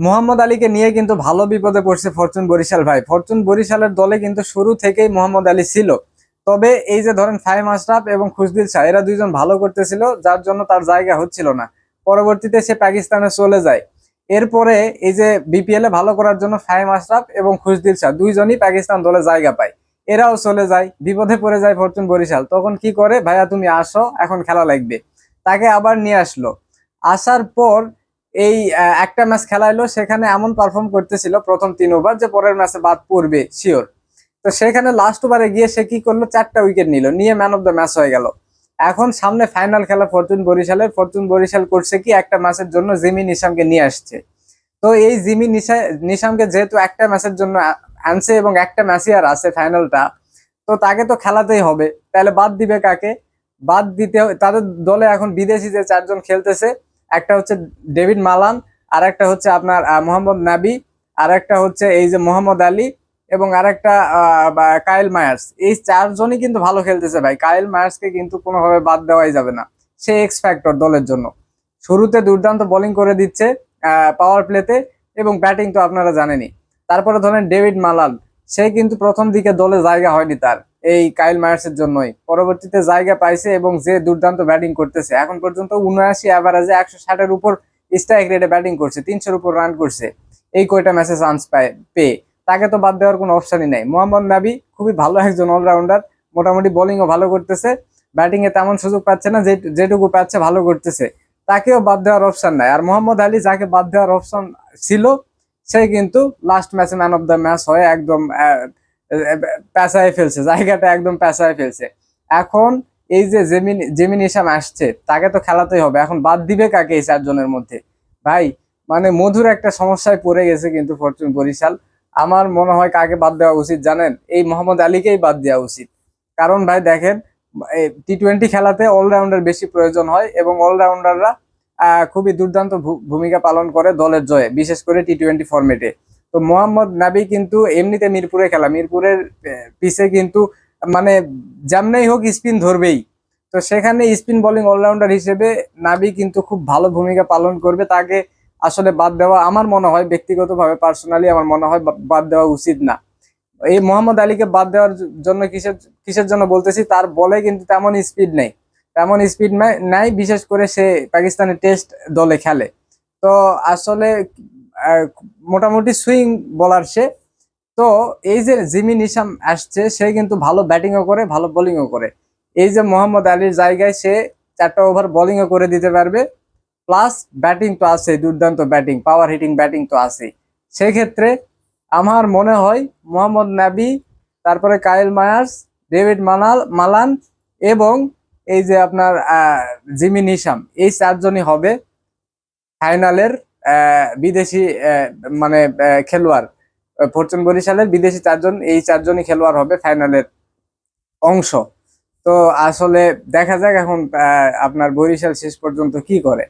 মোহাম্মদ আলীকে নিয়ে কিন্তু ভালো বিপদে পড়ছে ফরচুন বরিশাল ভাই। ফরচুন বরিশালের দলে কিন্তু শুরু থেকেই মোহাম্মদ আলী ছিল। তবে এই যে ধরেন ফাইম আশরাফ এবং খুশদিল শাহ, এরা দুইজন ভালো করতেছিল, যার জন্য তার জায়গা হচ্ছিল না। পরবর্তীতে সে পাকিস্তানে চলে যায়। এরপরে এই যে বিপিএল এ ভালো করার জন্য ফাইম আশরাফ এবং খুশদিল শাহ দুইজনই পাকিস্তান দলে জায়গা পায়। এরাও চলে যায়, বিপদে পড়ে যায় ফরচুন বরিশাল। তখন কি করে? ভাইয়া, তুমি আসো, এখন খেলা লাগবে। তাকে আবার নিয়ে আসলো। আসার পর এই একটা ম্যাচ খেলাইলো, সেখানে এমন পারফর্ম করতেছিল প্রথম তিন ওভার যে পরের ম্যাচে বাদ পড়বে শিওর তো সেখানে লাস্ট ওভারে গিয়ে সে কি করল? চারটা উইকেট নিল, নিয়ে ম্যান অফ দ্য ম্যাচ হয়ে গেল। এখন সামনে ফাইনাল খেলা ফরচুন বরিশালের ফরচুন বরিশাল করছে কি, একটা ম্যাচের জন্য জিমি নিশামকে নিয়ে আসছে। তো এই জিমি নিশা, নিশামকে যেহেতু একটা ম্যাচের জন্য আনছে এবং একটা ম্যাচই আর আছে ফাইনালটা তো তাকে তো খেলাতেই হবে। তাহলে বাদ দিবে কাকে? বাদ দিতে তাদের দলে এখন বিদেশি যে চারজন খেলতেছে একটা হচ্ছে ডেভিড মালান আর একটা হচ্ছে আপনার মোহাম্মদ নাবি আর একটা হচ্ছে এই যে মোহাম্মদ আলী এবং আর একটা কায়েল মায়ার্স। এই চারজনই কিন্তু ভালো খেলতেছে ভাই। কায়েল মায়ার্সকে কিন্তু কোনোভাবে বাদ দেওয়াই যাবে না। সে এক্স ফ্যাক্টর দলের জন্য। শুরুতে দুর্দান্ত বোলিং করে দিচ্ছে পাওয়ার প্লেতে এবং ব্যাটিং তো আপনারা জানেনই। তারপরে ধরেন ডেভিড মালান। সে কিন্তু প্রথম দিকে দলে জায়গা হয়নি তার। এই কাইল মায়ার্সের জন্যই। পরবর্তীতে জায়গা পাইছে এবং যে দুর্দান্ত ব্যাটিং করতেছে। এখন পর্যন্ত উনআশি অ্যাভারেজে একশো ষাটের উপর স্ট্রাইক রেটে ব্যাটিং করছে, তিনশোর উপর রান করছে। এই কয়টা ম্যাচে চান্স পায়, পেয়ে। তাকে তো বাদ দেওয়ার কোনো অপশনই নাই। মোহাম্মদ নাবি খুবই ভালো একজন অলরাউন্ডার মোটামুটি বোলিংও ভালো করতেছে। ব্যাটিংয়ে তেমন সুযোগ পাচ্ছে না যেটুকু পাচ্ছে ভালো করতেছে। তাকেও বাদ দেওয়ার অপশন নাই। আর মোহাম্মদ আলী যাকে বাদ দেওয়ার অপশন ছিল, সে কিন্তু লাস্ট ম্যাচে ম্যান অফ দ্য ম্যাচ হয়ে একদম পেঁচায় ফেলছে, জায়গাটা একদম পেঁচায় ফেলছে। এখন এই যে জেমিন জেমিন ইসাম আসছে, তাকে তো খেলাতেই হবে। এখন বাদ দিবে কাকে এই চারজনের মধ্যে? ভাই মানে মধুর একটা সমস্যায় পড়ে গেছে কিন্তু ফরচুন বরিশাল। আমার মনে হয় কাকে বাদ দেওয়া উচিত জানেন? এই মোহাম্মদ আলীকেই বাদ দেওয়া উচিত। কারণ ভাই দেখেন টি টোয়েন্টি খেলাতে অলরাউন্ডার বেশি প্রয়োজন হয় এবং অলরাউন্ডাররা খুবই দুর্দান্ত ভূমিকা পালন করে দলের জয়ে, বিশেষ করে টি টোয়েন্টি ফরম্যাটে তো মোহাম্মদ নাবি কিন্তু এমনিতে মিরপুরে খেলা। মিরপুরের পিছে কিন্তু মানে যেমনই হোক স্পিন ধরবেই। তো সেখানে স্পিন বোলিং অলরাউন্ডার হিসেবে নাবি কিন্তু খুব ভালো ভূমিকা পালন করবে। তাকে আসলে বাদ দেওয়া আমার মনে হয়, ব্যক্তিগতভাবে পার্সোনালি আমার মনে হয় বাদ দেওয়া উচিত না। এই মোহাম্মদ আলীকে বাদ দেওয়ার জন্য কিসের কিসের জন্য বলতেছি, তার বলে কিন্তু তেমন স্পিড নেই। তেমন স্পিড নাই বিশেষ করে সে পাকিস্তানের টেস্ট দলে খেলে। তো আসলে মোটামুটি সুইং বলার সে। তো এই যে জিমি নিশাম আসছে, সে কিন্তু ভালো ব্যাটিংও করে, ভালো বোলিংও করে। এই যে মোহাম্মদ আলীর জায়গায় সে চারটা ওভার বোলিংও করে দিতে পারবে। প্লাস ব্যাটিং তো আছে দুর্দান্ত ব্যাটিং পাওয়ার হিটিং ব্যাটিং তো আছে সেক্ষেত্রে আমার মনে হয় মোহাম্মদ নাবি, তারপরে কায়েল মায়ার্স, ডেভিড মানাল মালান এবং এই যে আপনার জিমি নিশাম, এই চারজনই হবে ফাইনালের বিদেশি মানে খেলোয়াড়। ফরচুন বরিশালের বিদেশি চারজন, এই চারজনই খেলোয়াড় হবে ফাইনালের অংশ। তো আসলে দেখা যাক এখন আপনার বরিশাল শেষ পর্যন্ত কি করে।